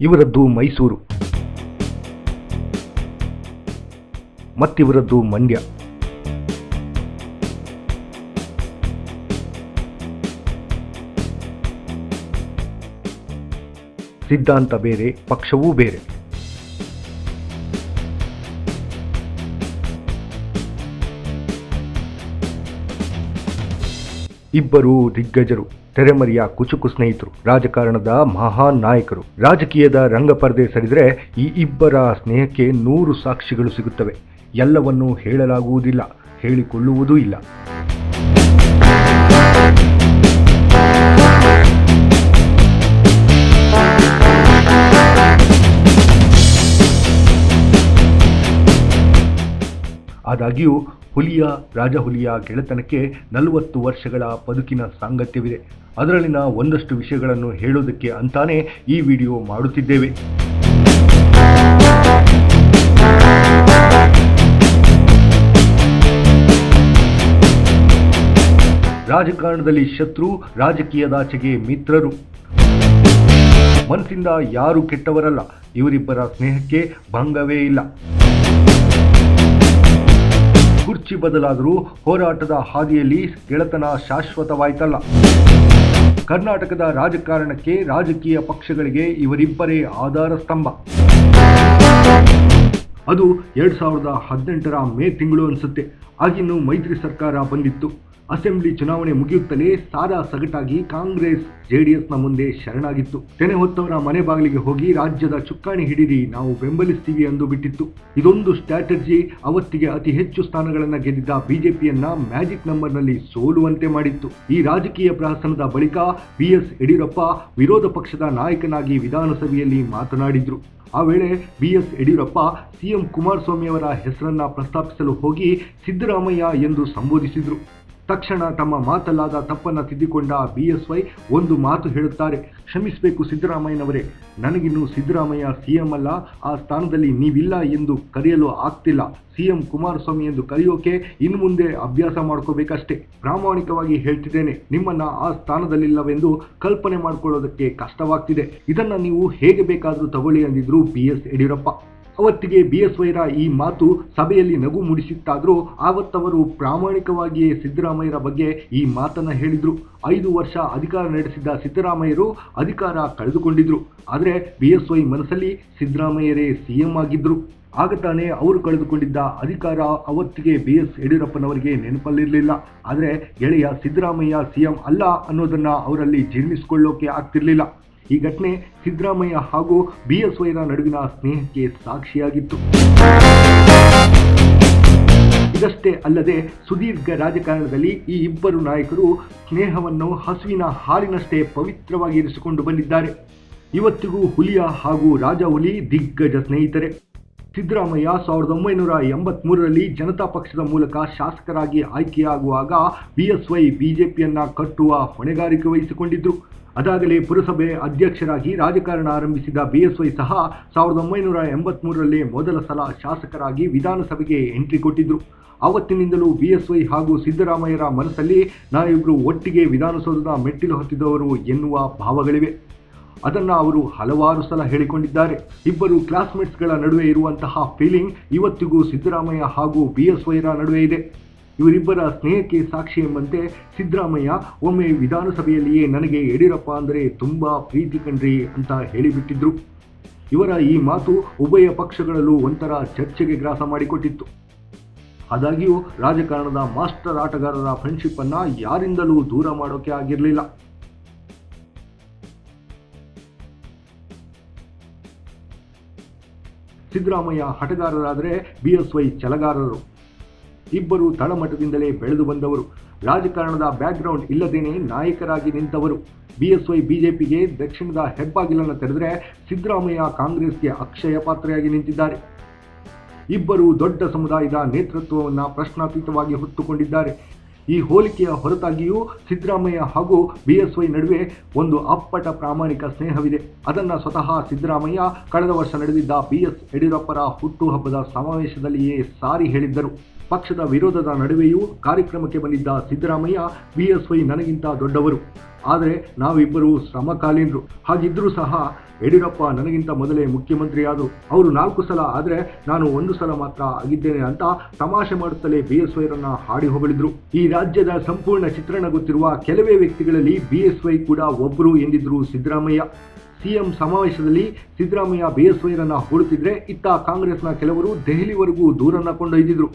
ಇವರದ್ದು ಮೈಸೂರು. ಮತ್ತಿವರದ್ದು ಮಂಡ್ಯ. ಸಿದ್ಧಾಂತ ಬೇರೆ ಪಕ್ಷವೂ ಬೇರೆ. ಇಬ್ಬರು ದಿಗ್ಗಜರು, ತೆರೆಮರಿಯ ಕುಚುಕು ಸ್ನೇಹಿತರು, ರಾಜಕಾರಣದ ಮಹಾನ್ ನಾಯಕರು. ರಾಜಕೀಯದ ರಂಗಪರ್ದೆ ಸರಿದರೆ ಈ ಇಬ್ಬರ ಸ್ನೇಹಕ್ಕೆ ನೂರು ಸಾಕ್ಷಿಗಳು ಸಿಗುತ್ತವೆ. ಎಲ್ಲವನ್ನೂ ಹೇಳಲಾಗುವುದಿಲ್ಲ, ಹೇಳಿಕೊಳ್ಳುವುದೂ ಇಲ್ಲ. ಆದಾಗ್ಯೂ ಹುಲಿಯ, ರಾಜಹುಲಿಯ ಗೆಳೆತನಕ್ಕೆ ನಲವತ್ತು ವರ್ಷಗಳ ಬದುಕಿನ ಸಾಂಗತ್ಯವಿದೆ. ಅದರಲ್ಲಿನ ಒಂದಷ್ಟು ವಿಷಯಗಳನ್ನು ಹೇಳೋದಕ್ಕೆ ಅಂತಾನೆ ಈ ವಿಡಿಯೋ ಮಾಡುತ್ತಿದ್ದೇವೆ. ರಾಜಕಾರಣದಲ್ಲಿ ಶತ್ರು, ರಾಜಕೀಯದಾಚೆಗೆ ಮಿತ್ರರು. ಮನಸ್ಸಿಂದ ಯಾರು ಕೆಟ್ಟವರಲ್ಲ. ಇವರಿಬ್ಬರ ಸ್ನೇಹಕ್ಕೆ ಭಂಗವೇ ಇಲ್ಲ. ಕುರ್ಚಿ ಬದಲಾದರೂ ಹೋರಾಟದ ಹಾದಿಯಲ್ಲಿ ಗೆಳೆತನ ಶಾಶ್ವತವಾಯ್ತಲ್ಲ. ಕರ್ನಾಟಕದ ರಾಜಕಾರಣಕ್ಕೆ ರಾಜಕೀಯ ಪಕ್ಷಗಳಿಗೆ ಇವರಿಬ್ಬರೇ ಆಧಾರ ಸ್ತಂಭ. ಅದು ಎರಡ್ ಸಾವಿರದ ಹದಿನೆಂಟರ ಮೇ ತಿಂಗಳು ಅನಿಸುತ್ತೆ. ಆಗಿನ್ನು ಮೈತ್ರಿ ಸರ್ಕಾರ ಬಂದಿತ್ತು. ಅಸೆಂಬ್ಲಿ ಚುನಾವಣೆ ಮುಗಿಯುತ್ತಲೇ ಸಾದಾ ಸಗಟಾಗಿ ಕಾಂಗ್ರೆಸ್ ಜೆಡಿಎಸ್ನ ಮುಂದೆ ಶರಣಾಗಿತ್ತು. ತೆನೆ ಹೊತ್ತವರ ಮನೆ ಬಾಗಿಲಿಗೆ ಹೋಗಿ ರಾಜ್ಯದ ಚುಕ್ಕಾಣಿ ಹಿಡಿದಿ ನಾವು ಬೆಂಬಲಿಸ್ತೀವಿ ಎಂದು ಬಿಟ್ಟಿತ್ತು. ಇದೊಂದು ಸ್ಟ್ರಾಟಜಿ, ಅವತ್ತಿಗೆ ಅತಿ ಹೆಚ್ಚು ಸ್ಥಾನಗಳನ್ನು ಗೆದ್ದಿದ್ದ ಬಿಜೆಪಿಯನ್ನ ಮ್ಯಾಜಿಕ್ ನಂಬರ್ನಲ್ಲಿ ಸೋಲುವಂತೆ ಮಾಡಿತ್ತು. ಈ ರಾಜಕೀಯ ಪ್ರಹಸನದ ಬಳಿಕ ಬಿ ಎಸ್ ಯಡಿಯೂರಪ್ಪ ವಿರೋಧ ಪಕ್ಷದ ನಾಯಕನಾಗಿ ವಿಧಾನಸಭೆಯಲ್ಲಿ ಮಾತನಾಡಿದ್ರು. ಆ ವೇಳೆ B S Yediyurappa CM Kumaraswamy ಅವರ ಹೆಸರನ್ನ ಪ್ರಸ್ತಾಪಿಸಲು ಹೋಗಿ ಸಿದ್ದರಾಮಯ್ಯ ಎಂದು ಸಂಬೋಧಿಸಿದ್ರು. ತಕ್ಷಣ ತಮ್ಮ ಮಾತಲ್ಲಾದ ತಪ್ಪನ್ನು ತಿದ್ದಿಕೊಂಡ ವೈ ಒಂದು ಮಾತು ಹೇಳುತ್ತಾರೆ. ಕ್ಷಮಿಸಬೇಕು ಸಿದ್ದರಾಮಯ್ಯನವರೇ. ನನಗಿನ್ನು ಸಿದ್ದರಾಮಯ್ಯ ಸಿಎಂ ಅಲ್ಲ. ಆ ಸ್ಥಾನದಲ್ಲಿ ನೀವಿಲ್ಲ ಎಂದು ಕರೆಯಲು ಆಗ್ತಿಲ್ಲ. ಸಿಎಂ ಕುಮಾರಸ್ವಾಮಿ ಎಂದು ಕರೆಯೋಕೆ ಇನ್ನು ಮುಂದೆ ಅಭ್ಯಾಸ ಮಾಡ್ಕೋಬೇಕಷ್ಟೇ. ಪ್ರಾಮಾಣಿಕವಾಗಿ ಹೇಳ್ತಿದ್ದೇನೆ. ನಿಮ್ಮನ್ನ ಆ ಸ್ಥಾನದಲ್ಲಿಲ್ಲವೆಂದು ಕಲ್ಪನೆ ಮಾಡ್ಕೊಳ್ಳೋದಕ್ಕೆ ಕಷ್ಟವಾಗ್ತಿದೆ. ಇದನ್ನ ನೀವು ಹೇಗೆ ಬೇಕಾದರೂ ತಗೊಳ್ಳಿ ಅಂದಿದ್ರು ಬಿ ಎಸ್ ಯಡಿಯೂರಪ್ಪ. ಅವತ್ತಿಗೆ ಬಿ ಎಸ್ ವೈರ ಈ ಮಾತು ಸಭೆಯಲ್ಲಿ ನಗು ಮೂಡಿಸಿತ್ತಾದರೂ ಆವತ್ತವರು ಪ್ರಾಮಾಣಿಕವಾಗಿಯೇ ಸಿದ್ದರಾಮಯ್ಯರ ಬಗ್ಗೆ ಈ ಮಾತನ್ನು ಹೇಳಿದರು. ಐದು ವರ್ಷ ಅಧಿಕಾರ ನಡೆಸಿದ್ದ ಸಿದ್ದರಾಮಯ್ಯರು ಅಧಿಕಾರ ಕಳೆದುಕೊಂಡಿದ್ರು. ಆದರೆ ಬಿ ಎಸ್ ವೈ ಮನಸ್ಸಲ್ಲಿ ಸಿದ್ದರಾಮಯ್ಯರೇ ಸಿಎಂ ಆಗಿದ್ದರು ಆಗ ತಾನೇ ಅವರು ಕಳೆದುಕೊಂಡಿದ್ದ ಅಧಿಕಾರ ಅವತ್ತಿಗೆ ಬಿ ಎಸ್ ಯಡಿಯೂರಪ್ಪನವರಿಗೆ ನೆನಪಲ್ಲಿರಲಿಲ್ಲ. ಆದರೆ ಗೆಳೆಯ ಸಿದ್ದರಾಮಯ್ಯ ಸಿಎಂ ಅಲ್ಲ ಅನ್ನೋದನ್ನು ಅವರಲ್ಲಿ ಜೀರ್ಣಿಸಿಕೊಳ್ಳೋಕೆ ಆಗ್ತಿರ್ಲಿಲ್ಲ. ಈ ಘಟನೆ ಸಿದ್ದರಾಮಯ್ಯ ಹಾಗೂ ಬಿ ಎಸ್ ವೈರ ನಡುವಿನ ಸ್ನೇಹಕ್ಕೆ ಸಾಕ್ಷಿಯಾಗಿತ್ತು. ಇದಷ್ಟೇ ಅಲ್ಲದೆ ಸುದೀರ್ಘ ರಾಜಕಾರಣದಲ್ಲಿ ಈ ಇಬ್ಬರು ನಾಯಕರು ಸ್ನೇಹವನ್ನು ಹಸುವಿನ ಹಾಲಿನಷ್ಟೇ ಪವಿತ್ರವಾಗಿ ಇರಿಸಿಕೊಂಡು ಬಂದಿದ್ದಾರೆ. ಇವತ್ತಿಗೂ ಹುಲಿಯ ಹಾಗೂ ರಾಜ ಹುಲಿ ದಿಗ್ಗಜ ಸ್ನೇಹಿತರೆ. ಸಿದ್ದರಾಮಯ್ಯ ಸಾವಿರದ ಒಂಬೈನೂರ ಎಂಬತ್ಮೂರರಲ್ಲಿ ಜನತಾ ಪಕ್ಷದ ಮೂಲಕ ಶಾಸಕರಾಗಿ ಆಯ್ಕೆಯಾಗುವಾಗ ಬಿಎಸ್ವೈ ಬಿಜೆಪಿಯನ್ನು ಕಟ್ಟುವ ಹೊಣೆಗಾರಿಕೆ ವಹಿಸಿಕೊಂಡಿದ್ದರು ಅದಾಗಲೇ ಪುರಸಭೆ ಅಧ್ಯಕ್ಷರಾಗಿ ರಾಜಕಾರಣ ಆರಂಭಿಸಿದ ಬಿಎಸ್ವೈ ಸಹ ಸಾವಿರದ ಒಂಬೈನೂರ ಎಂಬತ್ಮೂರರಲ್ಲಿ ಮೊದಲ ಸಲ ಶಾಸಕರಾಗಿ ವಿಧಾನಸಭೆಗೆ ಎಂಟ್ರಿ ಕೊಟ್ಟಿದ್ದರು ಆವತ್ತಿನಿಂದಲೂ ಬಿಎಸ್ವೈ ಹಾಗೂ ಸಿದ್ದರಾಮಯ್ಯರ ಮನಸ್ಸಲ್ಲಿ ನಾವಿಬ್ಬರು ಒಟ್ಟಿಗೆ ವಿಧಾನಸೌಧದ ಮೆಟ್ಟಿಲು ಹತ್ತಿದವರು ಎನ್ನುವ ಭಾವಗಳಿವೆ. ಅದನ್ನ ಅವರು ಹಲವಾರು ಸಲ ಹೇಳಿಕೊಂಡಿದ್ದಾರೆ. ಇಬ್ಬರು ಕ್ಲಾಸ್ಮೇಟ್ಸ್ಗಳ ನಡುವೆ ಇರುವಂತಹ ಫೀಲಿಂಗ್ ಇವತ್ತಿಗೂ ಸಿದ್ದರಾಮಯ್ಯ ಹಾಗೂ ಬಿ ಎಸ್ ವೈರ ನಡುವೆ ಇದೆ. ಇವರಿಬ್ಬರ ಸ್ನೇಹಕ್ಕೆ ಸಾಕ್ಷಿ ಎಂಬಂತೆ ಸಿದ್ದರಾಮಯ್ಯ, ಒಮ್ಮೆ ವಿಧಾನಸಭೆಯಲ್ಲಿಯೇ ನನಗೆ ಯಡಿಯೂರಪ್ಪ ಅಂದರೆ ತುಂಬಾ ಪ್ರೀತಿ ಕಣ್ರಿ ಅಂತ ಹೇಳಿಬಿಟ್ಟಿದ್ರು. ಇವರ ಈ ಮಾತು ಉಭಯ ಪಕ್ಷಗಳಲ್ಲೂ ಒಂಥರ ಚರ್ಚೆಗೆ ಗ್ರಾಸ ಮಾಡಿಕೊಟ್ಟಿತ್ತು. ಆದಾಗ್ಯೂ ರಾಜಕಾರಣದ ಮಾಸ್ಟರ್ ಆಟಗಾರರ ಫ್ರೆಂಡ್ಶಿಪ್ ಅನ್ನ ಯಾರಿಂದಲೂ ದೂರ ಮಾಡೋಕೆ ಆಗಿರಲಿಲ್ಲ. ಸಿದ್ದರಾಮಯ್ಯ ಹಠಗಾರರಾದರೆ ಬಿ ಎಸ್ ವೈ ಛಲಗಾರರು. ಇಬ್ಬರು ತಳಮಟ್ಟದಿಂದಲೇ ಬೆಳೆದು ಬಂದವರು. ರಾಜಕಾರಣದ ಬ್ಯಾಕ್ಗ್ರೌಂಡ್ ಇಲ್ಲದೇನೆ ನಾಯಕರಾಗಿ ನಿಂತವರು. ಬಿಎಸ್ವೈ ಬಿಜೆಪಿಗೆ ದಕ್ಷಿಣದ ಹೆಬ್ಬಾಗಿಲನ್ನು ತೆರೆದರೆ ಸಿದ್ದರಾಮಯ್ಯ ಕಾಂಗ್ರೆಸ್ಗೆ ಅಕ್ಷಯ ಪಾತ್ರೆಯಾಗಿ ನಿಂತಿದ್ದಾರೆ. ಇಬ್ಬರು ದೊಡ್ಡ ಸಮುದಾಯದ ನೇತೃತ್ವವನ್ನು ಪ್ರಶ್ನಾತೀತವಾಗಿ ಹೊತ್ತುಕೊಂಡಿದ್ದಾರೆ. ಈ ಹೋಲಿಕೆಯ ಹೊರತಾಗಿಯೂ ಸಿದ್ದರಾಮಯ್ಯ ಹಾಗೂ ಬಿಎಸ್ವೈ ನಡುವೆ ಒಂದು ಅಪ್ಪಟ ಪ್ರಾಮಾಣಿಕ ಸ್ನೇಹವಿದೆ. ಅದನ್ನು ಸ್ವತಃ ಸಿದ್ದರಾಮಯ್ಯ ಕಳೆದ ವರ್ಷ ನಡೆದಿದ್ದ ಬಿಎಸ್ ಯಡಿಯೂರಪ್ಪರ ಹುಟ್ಟುಹಬ್ಬದ ಸಮಾವೇಶದಲ್ಲಿಯೇ ಸಾರಿ ಹೇಳಿದ್ದರು. ಪಕ್ಷದ ವಿರೋಧದ ನಡುವೆಯೂ ಕಾರ್ಯಕ್ರಮಕ್ಕೆ ಬಂದಿದ್ದ ಸಿದ್ದರಾಮಯ್ಯ ಬಿಎಸ್ವೈ ನನಗಿಂತ ದೊಡ್ಡವರು. ಆದರೆ ನಾವಿಬ್ಬರೂ ಸಮಕಾಲೀನರು ಹಾಗಿದ್ದರೂ ಸಹ ಯಡಿಯೂರಪ್ಪ ನನಗಿಂತ ಮೊದಲೇ ಮುಖ್ಯಮಂತ್ರಿ ಆದರು ಅವರು ನಾಲ್ಕು ಸಲ ಆದರೆ ನಾನು ಒಂದು ಸಲ ಮಾತ್ರ ಆಗಿದ್ದೇನೆ ಅಂತ ತಮಾಷೆ ಮಾಡುತ್ತಲೇ ಬಿ ಎಸ್ ವೈರನ್ನ ಹಾಡಿ ಹೊಗಳಿದ್ರು. ಈ ರಾಜ್ಯದ ಸಂಪೂರ್ಣ ಚಿತ್ರಣ ಗೊತ್ತಿರುವ ಕೆಲವೇ ವ್ಯಕ್ತಿಗಳಲ್ಲಿ ಬಿಎಸ್ವೈ ಕೂಡ ಒಬ್ಬರು ಎಂದಿದ್ರು ಸಿದ್ದರಾಮಯ್ಯ. ಸಿಎಂ ಸಮಾವೇಶದಲ್ಲಿ ಸಿದ್ದರಾಮಯ್ಯ ಬಿ ಎಸ್ ವೈರನ್ನ ಹೋಳುತ್ತಿದ್ರೆ ಇತ್ತ ಕಾಂಗ್ರೆಸ್ನ ಕೆಲವರು ದೆಹಲಿವರೆಗೂ ದೂರನ್ನ ಕೊಂಡೊಯ್ದಿದ್ರು.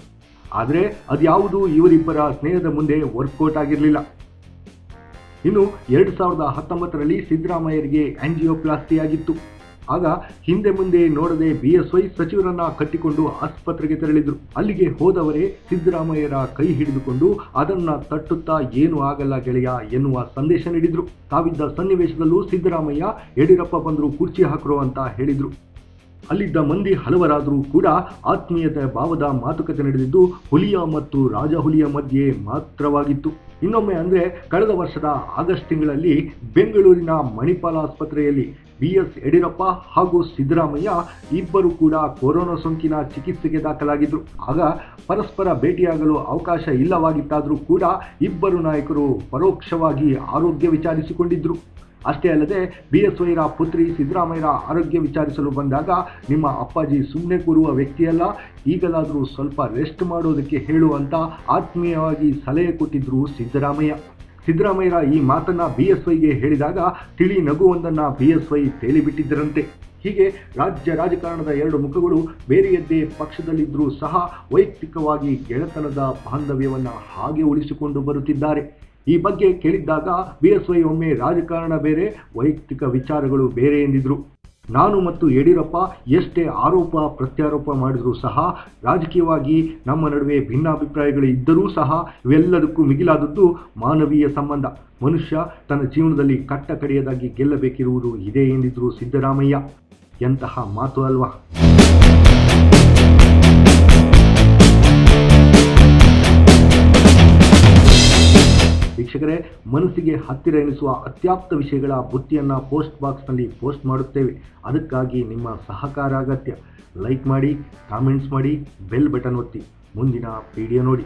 ಆದರೆ ಅದ್ಯಾವುದೂ ಇವರಿಬ್ಬರ ಸ್ನೇಹದ ಮುಂದೆ ವರ್ಕೌಟ್ ಆಗಿರಲಿಲ್ಲ. ಇನ್ನು ಎರಡು ಸಾವಿರದ ಹತ್ತೊಂಬತ್ತರಲ್ಲಿ ಸಿದ್ದರಾಮಯ್ಯರಿಗೆ ಆಂಜಿಯೋಪ್ಲಾಸ್ಟಿ ಆಗಿತ್ತು ಆಗ ಹಿಂದೆ ಮುಂದೆ ನೋಡದೆ ಬಿಎಸ್ವೈ ಸಚಿವರನ್ನ ಕಟ್ಟಿಕೊಂಡು ಆಸ್ಪತ್ರೆಗೆ ತೆರಳಿದ್ರು. ಅಲ್ಲಿಗೆ ಹೋದವರೇ ಸಿದ್ದರಾಮಯ್ಯರ ಕೈ ಹಿಡಿದುಕೊಂಡು ಅದನ್ನ ತಟ್ಟುತ್ತಾ ಏನು ಆಗಲ್ಲ ಗೆಳೆಯ ಎನ್ನುವ ಸಂದೇಶ ನೀಡಿದ್ರು. ತಾವಿದ್ದ ಸನ್ನಿವೇಶದಲ್ಲೂ ಸಿದ್ದರಾಮಯ್ಯ ಯಡಿಯೂರಪ್ಪ ಬಂದ್ರು ಕುರ್ಚಿ ಹಾಕರು ಅಂತ ಹೇಳಿದ್ರು. ಅಲ್ಲಿದ್ದ ಮಂದಿ ಹಲವರಾದರೂ ಕೂಡ ಆತ್ಮೀಯತೆ ಭಾವದ ಮಾತುಕತೆ ನಡೆದಿದ್ದು ಹುಲಿಯ ಮತ್ತು ರಾಜಹುಲಿಯ ಮಧ್ಯೆ ಮಾತ್ರವಾಗಿತ್ತು. ಇನ್ನೊಮ್ಮೆ ಅಂದರೆ ಕಳೆದ ವರ್ಷದ ಆಗಸ್ಟ್ ತಿಂಗಳಲ್ಲಿ ಬೆಂಗಳೂರಿನ ಮಣಿಪಾಲ ಆಸ್ಪತ್ರೆಯಲ್ಲಿ ಬಿ ಎಸ್ ಯಡಿಯೂರಪ್ಪ ಹಾಗೂ ಸಿದ್ದರಾಮಯ್ಯ ಇಬ್ಬರು ಕೂಡ ಕೊರೋನಾ ಸೋಂಕಿನ ಚಿಕಿತ್ಸೆಗೆ ದಾಖಲಾಗಿದ್ದರು ಆಗ ಪರಸ್ಪರ ಭೇಟಿಯಾಗಲು ಅವಕಾಶ ಇಲ್ಲವಾಗಿತ್ತಾದರೂ ಕೂಡ ಇಬ್ಬರು ನಾಯಕರು ಪರೋಕ್ಷವಾಗಿ ಆರೋಗ್ಯ ವಿಚಾರಿಸಿಕೊಂಡಿದ್ರು. ಅಷ್ಟೇ ಅಲ್ಲದೆ ಬಿ ಎಸ್ ವೈರ ಪುತ್ರಿ ಸಿದ್ದರಾಮಯ್ಯರ ಆರೋಗ್ಯ ವಿಚಾರಿಸಲು ಬಂದಾಗ ನಿಮ್ಮ ಅಪ್ಪಾಜಿ ಸುಮ್ಮನೆ ಕೂರುವ ವ್ಯಕ್ತಿಯಲ್ಲ, ಈಗಲಾದರೂ ಸ್ವಲ್ಪ ರೆಸ್ಟ್ ಮಾಡೋದಕ್ಕೆ ಹೇಳು ಅಂತ ಆತ್ಮೀಯವಾಗಿ ಸಲಹೆ ಕೊಟ್ಟಿದ್ರು ಸಿದ್ದರಾಮಯ್ಯ. ಸಿದ್ದರಾಮಯ್ಯರ ಈ ಮಾತನ್ನ ಬಿ ಎಸ್ ವೈಗೆ ಹೇಳಿದಾಗ ತಿಳಿ ನಗುವೊಂದನ್ನು ಬಿ ಎಸ್ ವೈ ತೇಲಿಬಿಟ್ಟಿದ್ದರಂತೆ. ಹೀಗೆ ರಾಜ್ಯ ರಾಜಕಾರಣದ ಎರಡು ಮುಖಗಳು ಬೇರೆಯದ್ದೇ ಪಕ್ಷದಲ್ಲಿದ್ದರೂ ಸಹ ವೈಯಕ್ತಿಕವಾಗಿ ಗೆಳೆತನದ ಬಾಂಧವ್ಯವನ್ನು ಹಾಗೆ ಉಳಿಸಿಕೊಂಡು ಬರುತ್ತಿದ್ದಾರೆ. ಈ ಬಗ್ಗೆ ಕೇಳಿದ್ದಾಗ ಬಿ ಎಸ್ ವೈ ಒಮ್ಮೆ ರಾಜಕಾರಣ ಬೇರೆ, ವೈಯಕ್ತಿಕ ವಿಚಾರಗಳು ಬೇರೆ ಎಂದಿದ್ರು. ನಾನು ಮತ್ತು ಯಡಿಯೂರಪ್ಪ ಎಷ್ಟೇ ಆರೋಪ, ಪ್ರತ್ಯಾರೋಪ ಮಾಡಿದರೂ ಸಹ, ರಾಜಕೀಯವಾಗಿ ನಮ್ಮ ನಡುವೆ ಭಿನ್ನಾಭಿಪ್ರಾಯಗಳು ಇದ್ದರೂ ಸಹ, ಇವೆಲ್ಲದಕ್ಕೂ ಮಿಗಿಲಾದದ್ದು ಮಾನವೀಯ ಸಂಬಂಧ. ಮನುಷ್ಯ ತನ್ನ ಜೀವನದಲ್ಲಿ ಕಟ್ಟ ಕಡೆಯದಾಗಿ ಗೆಲ್ಲಬೇಕಿರುವುದು ಇದೇ ಎಂದಿದ್ರು ಸಿದ್ದರಾಮಯ್ಯ. ಎಂತಹ ಮಾತು ಅಲ್ವಾ? ವೀಕ್ಷಕರೇ, ಮನಸ್ಸಿಗೆ ಹತ್ತಿರ ಎನಿಸುವ ಅತ್ಯಾಪ್ತ ವಿಷಯಗಳ ಬುತ್ತಿಯನ್ನು ಪೋಸ್ಟ್ ಬಾಕ್ಸ್ನಲ್ಲಿ ಪೋಸ್ಟ್ ಮಾಡುತ್ತೇವೆ. ಅದಕ್ಕಾಗಿ ನಿಮ್ಮ ಸಹಕಾರ ಅಗತ್ಯ. ಲೈಕ್ ಮಾಡಿ, ಕಾಮೆಂಟ್ಸ್ ಮಾಡಿ, ಬೆಲ್ ಬಟನ್ ಒತ್ತಿ. ಮುಂದಿನ ವಿಡಿಯೋ ನೋಡಿ.